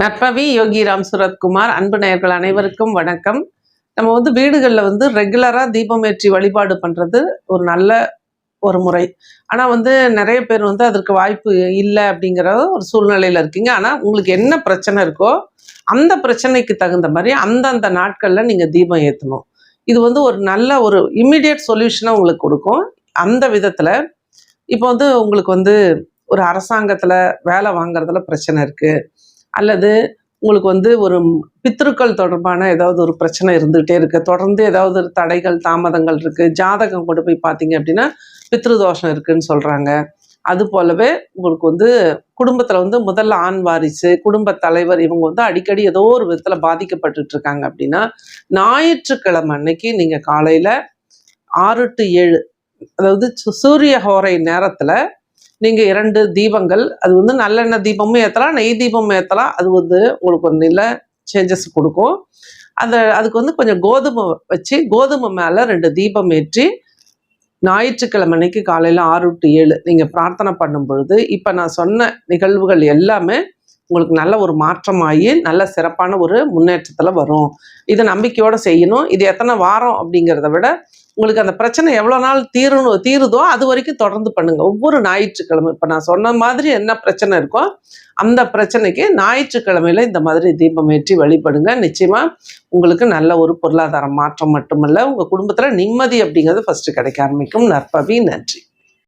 நற்பவி யோகிராம் சுரத்குமார் அன்பு நேயர்கள் அனைவருக்கும் வணக்கம். நம்ம வந்து வீடுகளில் வந்து ரெகுலராக தீபம் ஏற்றி வழிபாடு பண்ணுறது ஒரு நல்ல ஒரு முறை. ஆனால் வந்து நிறைய பேர் வந்து அதற்கு வாய்ப்பு இல்லை அப்படிங்கிற ஒரு சூழ்நிலையில் இருக்கீங்க. ஆனால் உங்களுக்கு என்ன பிரச்சனை இருக்கோ அந்த பிரச்சனைக்கு தகுந்த மாதிரி அந்தந்த நாட்களில் நீங்கள் தீபம் ஏற்றணும் இது வந்து ஒரு நல்ல ஒரு இம்மிடியட் சொல்யூஷனை உங்களுக்கு கொடுக்கும். அந்த விதத்தில் இப்போ வந்து உங்களுக்கு வந்து ஒரு அரசாங்கத்தில் வேலை வாங்குறதுல பிரச்சனை இருக்குது அல்லது உங்களுக்கு வந்து ஒரு பித்ருக்கள் தொடர்பான ஏதாவது ஒரு பிரச்சனை இருந்துகிட்டே இருக்குது தொடர்ந்து ஏதாவது ஒரு தடைகள் தாமதங்கள் இருக்குது ஜாதகம் கொண்டு போய் பார்த்தீங்க அப்படின்னா பித்ரு தோஷம் இருக்குன்னு சொல்கிறாங்க அது போலவே உங்களுக்கு வந்து குடும்பத்தில் வந்து முதல்ல ஆண் வாரிசு குடும்ப தலைவர் இவங்க வந்து அடிக்கடி ஏதோ ஒரு விதத்தில் பாதிக்கப்பட்டுட்டு இருக்காங்க அப்படின்னா ஞாயிற்றுக்கிழமை அன்னைக்கு நீங்கள் காலையில் ஆறு டு ஏழு அதாவது சு- சூரிய ஹோரை நேரத்தில் நீங்கள் இரண்டு தீபங்கள் அது வந்து நல்லெண்ணெய் தீபமும் ஏற்றலாம் நெய் தீபமும் ஏற்றலாம் அது வந்து உங்களுக்கு ஒரு நில சேஞ்சஸ் கொடுக்கும். அந்த அதுக்கு வந்து கொஞ்சம் கோதுமை வச்சு கோதுமை மேலே ரெண்டு தீபம் ஏற்றி ஞாயிற்றுக்கிழமை அன்னைக்கு காலையில் ஆறு டு ஏழு நீங்கள் பிரார்த்தனை பண்ணும் பொழுது இப்போ நான் சொன்ன நிகழ்வுகள் எல்லாமே உங்களுக்கு நல்ல ஒரு மாற்றமாகி நல்ல சிறப்பான ஒரு முன்னேற்றத்தில் வரும். இதை நம்பிக்கையோடு செய்யணும். இது எத்தனை வாரம் அப்படிங்கிறத விட உங்களுக்கு அந்த பிரச்சனை எவ்வளோ நாள் தீரணும் தீருதோ அது வரைக்கும் தொடர்ந்து பண்ணுங்க. ஒவ்வொரு ஞாயிற்றுக்கிழமை இப்போ நான் சொன்ன மாதிரி என்ன பிரச்சனை இருக்கோ அந்த பிரச்சனைக்கு ஞாயிற்றுக்கிழமையில இந்த மாதிரி தீபம் ஏற்றி வழிபடுங்க. நிச்சயமா உங்களுக்கு நல்ல ஒரு பொருளாதார மாற்றம் மட்டுமல்ல உங்க குடும்பத்துல நிம்மதி அப்படிங்கிறது ஃபர்ஸ்ட் கிடைக்க ஆரம்பிக்கும். நற்பவி நன்றி.